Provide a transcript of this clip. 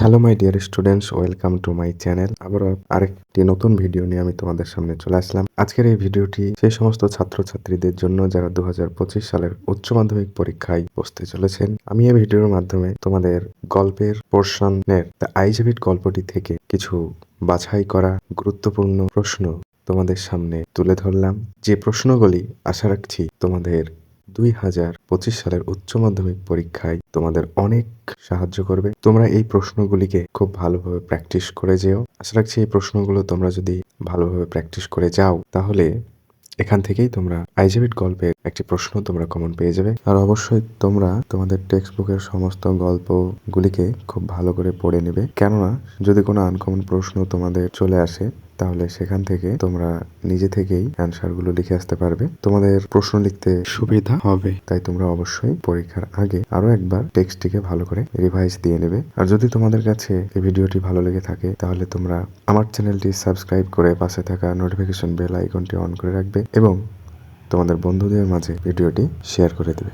Hello my dear students welcome to my channel আবারও আরেকটি নতুন ভিডিও নিয়ে আমি তোমাদের সামনে চলে আসলাম। আজকের এই ভিডিওটি সেই সমস্ত ছাত্রছাত্রীদের জন্য যারা দুহাজার পঁচিশ সালের উচ্চ মাধ্যমিক পরীক্ষায় বসতে চলেছেন, আমি এই ভিডিওর মাধ্যমে তোমাদের গল্পের পোর্শনের দ্য আইজেভিট গল্পটি থেকে কিছু বাছাই করা গুরুত্বপূর্ণ প্রশ্ন তোমাদের সামনে তুলে ধরলাম। যে প্রশ্নগুলি আশা রাখছি তোমাদের দুই হাজার পঁচিশ সালের উচ্চ মাধ্যমিক পরীক্ষায় তোমাদের অনেক সাহায্য করবে। তোমরা এই প্রশ্নগুলিকে খুব ভালোভাবে প্র্যাকটিস করে যেও। আশা রাখছি এই প্রশ্নগুলো তোমরা যদি ভালোভাবে প্র্যাকটিস করে যাও, তাহলে এখান থেকেই তোমরা আইজেবিট গল্পের একটি প্রশ্ন তোমরা কমন পেয়ে যাবে। আর অবশ্যই তোমরা তোমাদের টেক্সট বুকের সমস্ত গল্পগুলিকে খুব ভালো করে পড়ে নেবে। কেননা, যদি কোনো আনকমন প্রশ্ন তোমাদের চলে আসে তাহলে সেখান থেকে তোমরা নিজে থেকেই অ্যান্সারগুলো লিখে আসতে পারবে। তোমাদের প্রশ্ন লিখতে সুবিধা হবে। তাই তোমরা অবশ্যই পরীক্ষার আগে আরও একবার টেক্সটটিকে ভালো করে রিভাইজ দিয়ে নেবে। আর যদি তোমাদের কাছে এই ভিডিওটি ভালো লেগে থাকে, তাহলে তোমরা আমার চ্যানেলটি সাবস্ক্রাইব করে পাশে থাকা নোটিফিকেশন বেল আইকনটি অন করে রাখবে এবং তোমাদের বন্ধুদের মাঝে ভিডিওটি শেয়ার করে দেবে।